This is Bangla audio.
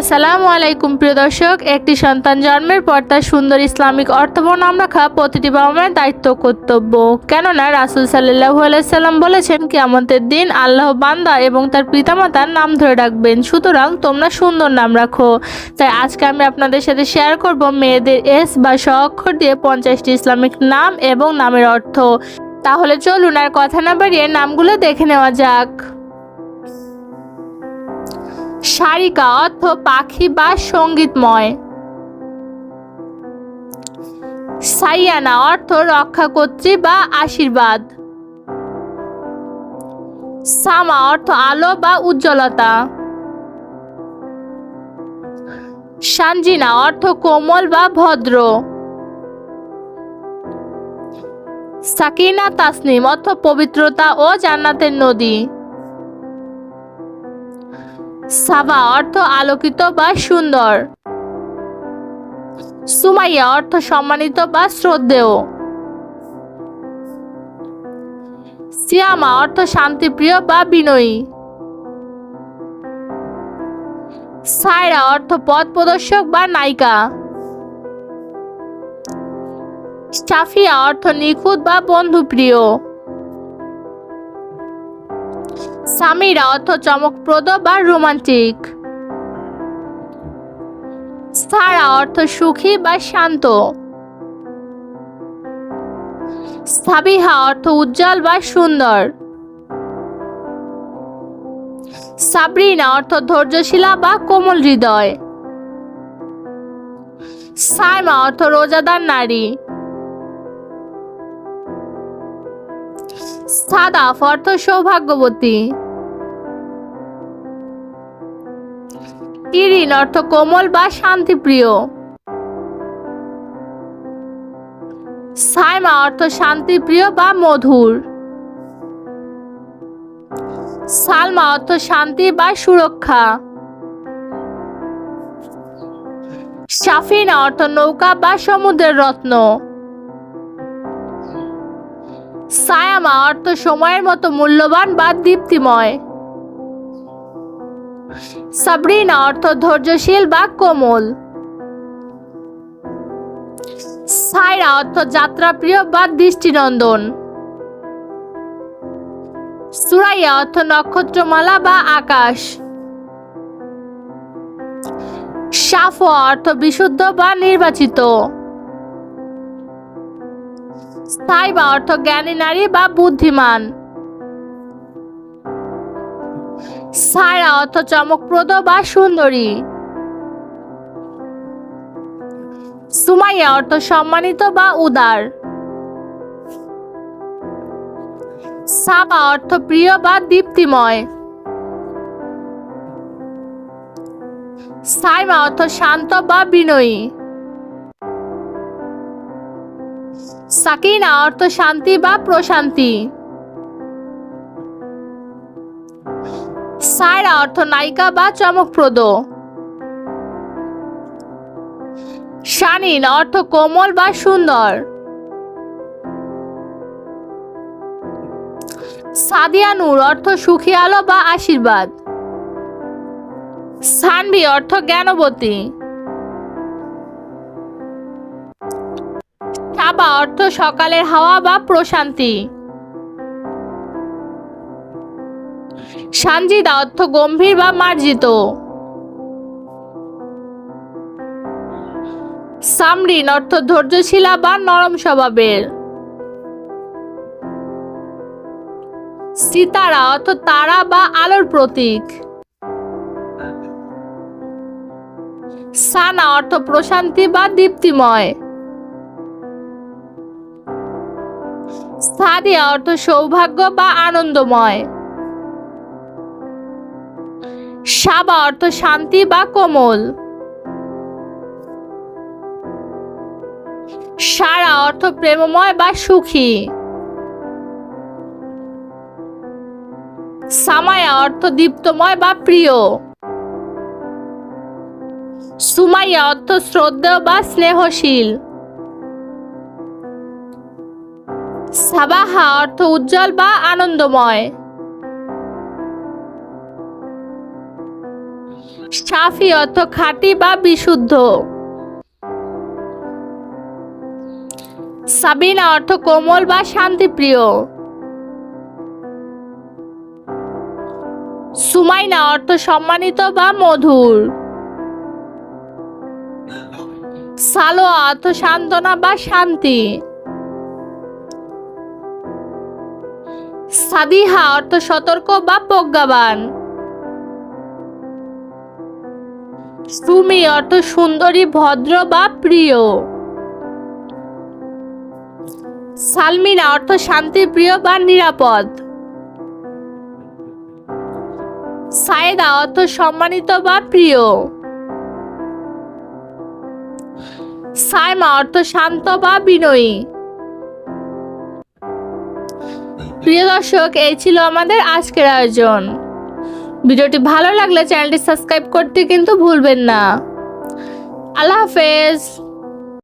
আসসালামু আলাইকুম, প্রিয় দর্শক। একটি সন্তান জন্মের পর তার সুন্দর ইসলামিক অর্থবর্ণম রাখা প্রতিটি বাবা মায়ের দায়িত্ব কর্তব্য। কেননা রাসুল সাল্লাহু আলাইসাল্লাম বলেছেন কি কিয়ামতের দিন আল্লাহ বান্দা এবং তার পিতামাতার নাম ধরে রাখবেন সুতরাং তোমরা সুন্দর নাম রাখো। তাই আজকে আমি আপনাদের সাথে শেয়ার করব মেয়েদের এস বা স অক্ষর দিয়ে পঞ্চাশটি ইসলামিক নাম এবং নামের অর্থ। তাহলে চলুন আর কথা না বাড়িয়ে নামগুলো দেখে নেওয়া যাক। সারিকা অর্থ পাখি বা সঙ্গীতময়। সাইয়ানা অর্থ রক্ষাকর্ত্রী বা আশীর্বাদ। সামা অর্থ আলো বা উজ্জ্বলতা। সানজিনা অর্থ কোমল বা ভদ্র। সাকিনা তাসনিম অর্থ পবিত্রতা ও জান্নাতের নদী। সাবা অর্থ আলোকিত বা সুন্দর। সুমাইয়া অর্থ সম্মানিত বা শ্রদ্ধেয়। সিয়ামা অর্থ শান্তিপ্রিয় বা বিনয়ী। সায়রা অর্থ পথ প্রদর্শক বা নায়িকা। সাফিয়া অর্থ নিখুঁত বা বন্ধুপ্রিয়। সামিরা অর্থ চমকপ্রদ বা রোমান্টিক। সারা অর্থ সুখী বা শান্ত। সাবিহা অর্থ উজ্জ্বল বা সুন্দর। সাবরিনা অর্থ ধৈর্যশীলা বা কোমল হৃদয়। সাইমা অর্থ রোজাদার নারী। সাদাফ অর্থ সৌভাগ্যবতী। ইরিন অর্থ কোমল বা শান্তিপ্রিয়। সাইমা অর্থ শান্তিপ্রিয় বা মধুর। সালমা অর্থ শান্তি বা সুরক্ষা। সাফিনা অর্থ নৌকা বা সমুদ্রের রত্ন। সায়ামা অর্থ সময়ের মতো মূল্যবান বা দীপ্তিময়। সাবরিনা অর্থ ধৈর্যশীল বা কোমল। সাইরা অর্থ যাত্রাপ্রিয় বা দৃষ্টিনন্দন। সুরাইয়া অর্থ নক্ষত্রমালা বা আকাশ। সাফ অর্থ বিশুদ্ধ বা নির্বাচিত। সাইবা অর্থ জ্ঞানী নারী বা বুদ্ধিমান। সায়রা অর্থ চমকপ্রদ বা সুন্দরী। সুমাইয়া অর্থ সম্মানিত বা উদার। সাবা অর্থ প্রিয় বা দীপ্তিময়। সাইমা অর্থ শান্ত বা বিনয়ী। সাকিনা অর্থ শান্তি বা প্রশান্তি। সায়রা অর্থ নায়িকা বা চমকপ্রদ। শানীন অর্থ কোমল বা সুন্দর। সাদিয়া নূর অর্থ সুখী আলো বা আশীর্বাদ। সানভি অর্থ জ্ঞানবতী। সাবা অর্থ সকালের হাওয়া বা প্রশান্তি। সানজিদা অর্থ গম্ভীর বা মার্জিত। সামরিন অর্থ ধৈর্যশীলা বা নরম স্বভাবের। সিতারা অর্থ তারা বা আলোর প্রতীক। সানা অর্থ প্রশান্তি বা দীপ্তিময়। সাদিয়া অর্থ সৌভাগ্য বা আনন্দময়। সাবা অর্থ শান্তি বা কোমল। সারা অর্থ প্রেমময় বা সুখী। সামায়া অর্থ দীপ্তময় বা প্রিয়। সুমাইয়া অর্থ শ্রদ্ধেয় বা স্নেহশীল। সাবাহা অর্থ উজ্জ্বল বা আনন্দময়। সাফি অর্থ খাঁটি বা বিশুদ্ধ। সাবিনা অর্থ কোমল বা শান্তিপ্রিয়। সুমাইনা অর্থ সম্মানিত বা মধুর। সালোয়া অর্থ সান্ত্বনা বা শান্তি। সাদিহা অর্থ সতর্ক বা প্রজ্ঞাবান। সুমি অর্থ সুন্দরী, ভদ্র বা প্রিয়। সালমিনা অর্থ শান্তিপ্রিয় বা নিরাপদ। সায়েদা অর্থ সম্মানিত বা প্রিয়। সাইমা অর্থ শান্ত বা বিনয়ী। প্রিয় দর্শক, এই ছিল আমাদের আজকের আয়োজন। ভিডিওটি ভালো লাগলে চ্যানেলটি সাবস্ক্রাইব করতে কিন্তু ভুলবেন না। আল্লাহ হাফেজ।